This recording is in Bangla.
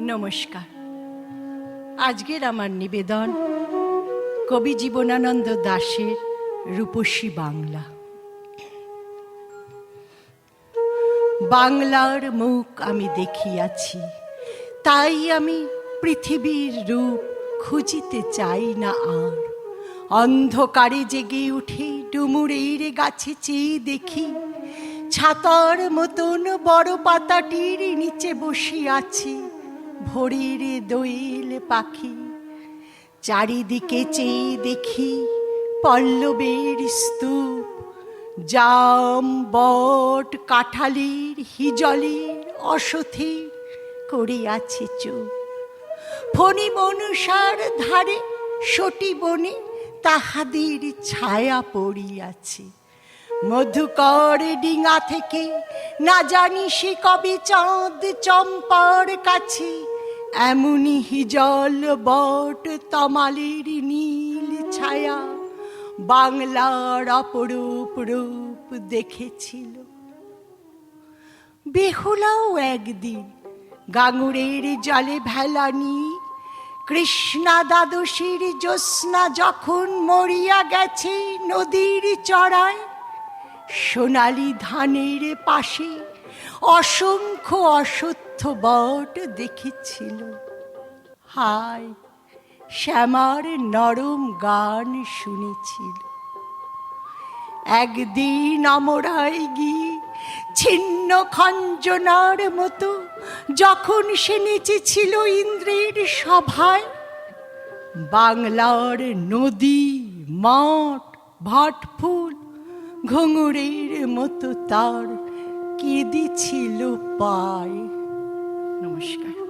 নমস্কার। আজকের আমার নিবেদন, কবি জীবনানন্দ দাশের রূপসী বাংলা। বাংলার মুখ আমি দেখিয়াছি, তাই আমি পৃথিবীর রূপ খুঁজিতে চাই না আর। অন্ধকারে জেগে উঠে, ডুমুরের গাছে চেয়ে দেখি, ছাতার মতন বড় পাতাটির নিচে বসিয়াছি ভোরের দোয়েল পাখি, চারিদিকে চেয়ে দেখি পল্লবের স্তূপ। জাম বট কাঁঠালির হিজলির অসথির করিয়াছে চুপ। ফণি মনুষার ধারে সটি বনে তাহাদের ছায়া পড়িয়াছে। মধুকর ডিঙা থেকে না জানি সে কবে চাঁদ চম্পার কাছে এমনি হিজল বট তমালের নীল ছায়া বাংলার অপরূপ রূপ দেখেছিল। বেহুলাও একদিন গাঙুরের জলে ভেলানি, কৃষ্ণা দ্বাদশীর জ্যোৎস্না যখন মরিয়া গেছে নদীর চড়ায়, সোনালি ধানের পাশে অসংখ্য অসত্য বট দেখেছিল। হায় শ্যামার নরম গান শুনেছিল। একদিন আমরাই গিয়ে ছিন্ন খঞ্জনার মতো যখন সে নেচেছিল ইন্দ্রের সভায়, বাংলার নদী, মাঠ ভাটফুল ঘুঙুরের মতো তার কেঁদেছিল পায় নমস্কার।